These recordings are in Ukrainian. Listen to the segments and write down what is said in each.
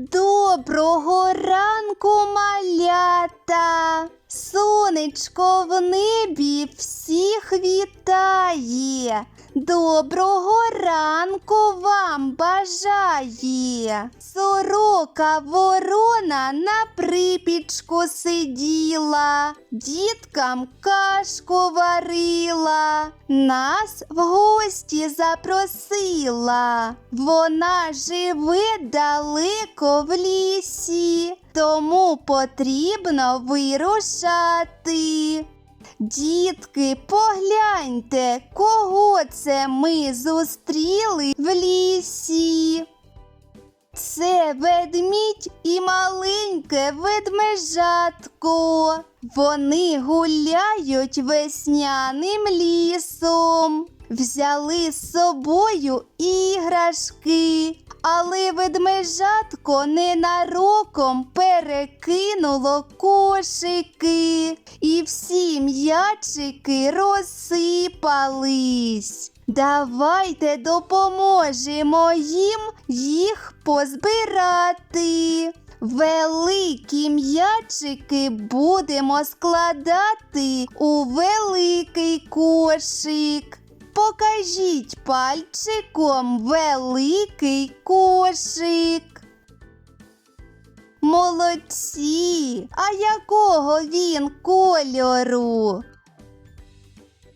Доброго ранку, малята! Сонечко в небі всіх вітає. Доброго ранку вам бажає. Сорока ворона на припічку сиділа, діткам кашку варила, нас в гості запросила. Вона живе далеко в лісі, тому потрібно вирушати. Дітки, погляньте, це ми зустріли в лісі. Ведмідь і маленьке ведмежатко. Вони гуляють весняним лісом. Взяли з собою іграшки, але ведмежатко ненароком перекинуло кошики, і всі м'ячики розсипались. Давайте допоможемо їм їх позбирати. Великі м'ячики будемо складати у великий кошик. Покажіть пальчиком великий кошик. Молодці! А якого він кольору?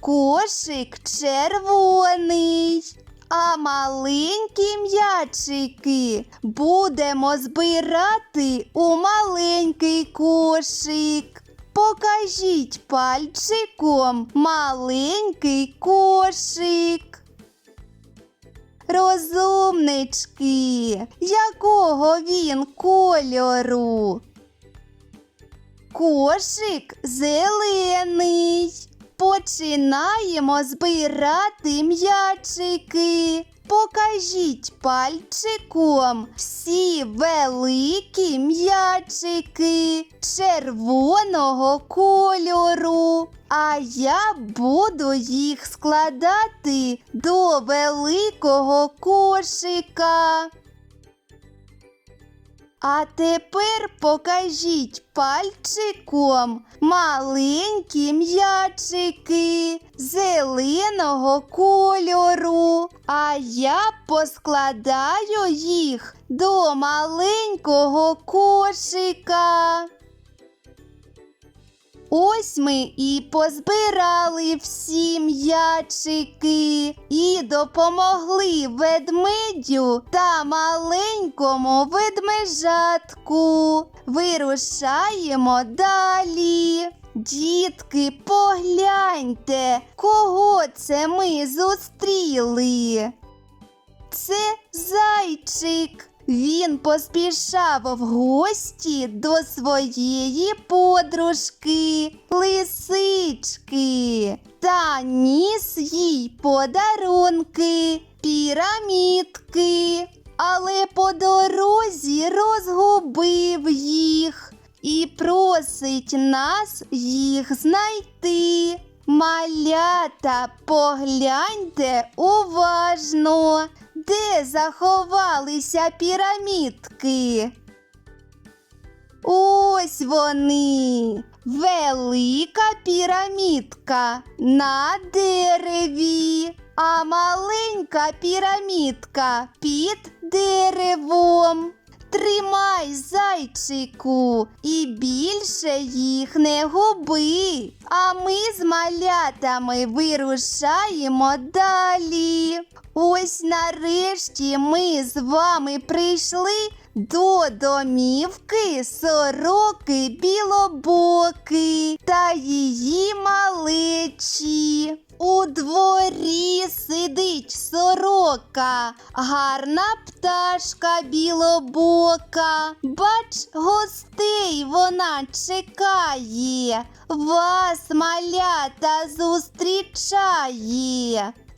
Кошик червоний. А маленькі м'ячики будемо збирати у маленький кошик. Покажіть пальчиком маленький кошик. Розумнички, якого він кольору? Кошик зелений. Починаємо збирати м'ячики. Покажіть пальчиком всі великі м'ячики червоного кольору. А я буду їх складати до великого кошика. А тепер покажіть пальчиком маленькі м'ячики зеленого кольору. А я поскладаю їх до маленького кошика. Ось ми і позбирали всі м'ячики і допомогли ведмедю та маленькому ведмежатку. Вирушаємо далі. Дітки, погляньте, кого це ми зустріли. Це зайчик. Він поспішав в гості до своєї подружки лисички та ніс їй подарунки, пірамідки, але по дорозі розгубив їх і просить нас їх знайти. Малята, погляньте уважно, де заховалися пірамідки. Ось вони. Велика пірамідка на дереві, а маленька пірамідка під деревом. Тримай, зайчику, і більше їх не губи. А ми з малятами вирушаємо далі. Ось нарешті ми з вами прийшли до домівки сороки білобоки та її малечі. У дворі сидить сорока, гарна пташка білобока. Бач, гостей вона чекає, вас малята зустрічає.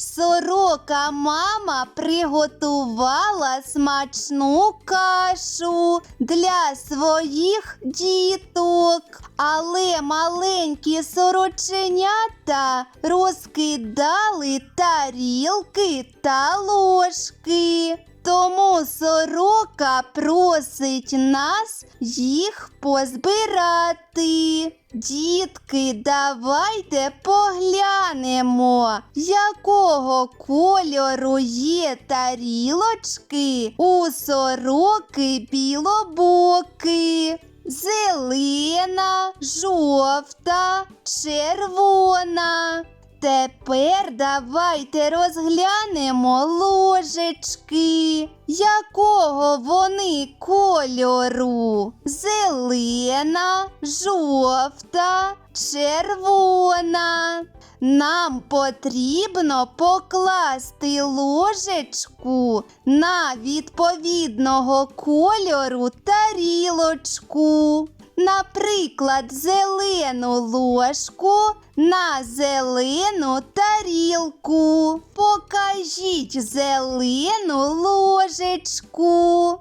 Сорока мама приготувала смачну кашу для своїх діток, але маленькі сороченята розкидали тарілки та ложки. Тому сорока просить нас їх позбирати. Дітки, давайте поглянемо, якого кольору є тарілочки у сороки білобоки. Зелена, жовта, червона. Тепер давайте розглянемо ложечки. Якого вони кольору? Зелена, жовта, червона. Нам потрібно покласти ложечку на відповідного кольору тарілочку. Наприклад, зелену ложку на зелену тарілку. Покажіть зелену ложечку.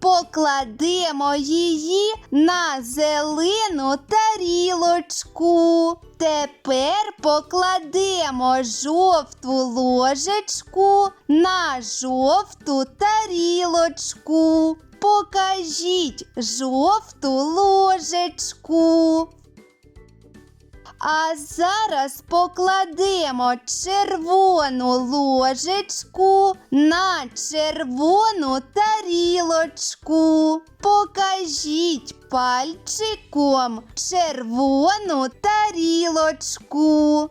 Покладемо її на зелену тарілочку. Тепер покладемо жовту ложечку на жовту тарілочку. Покажіть жовту ложечку. А зараз покладемо червону ложечку на червону тарілочку. Покажіть пальчиком червону тарілочку.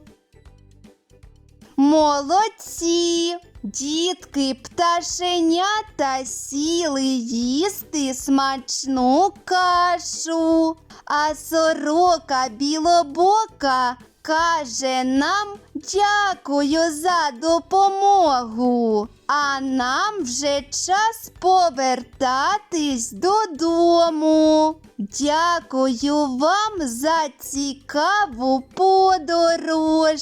Молодці! Дітки, пташенята сіли їсти смачну кашу, а сорока білобока каже нам дякую за допомогу. А нам вже час повертатись додому. Дякую вам за цікаву подорож.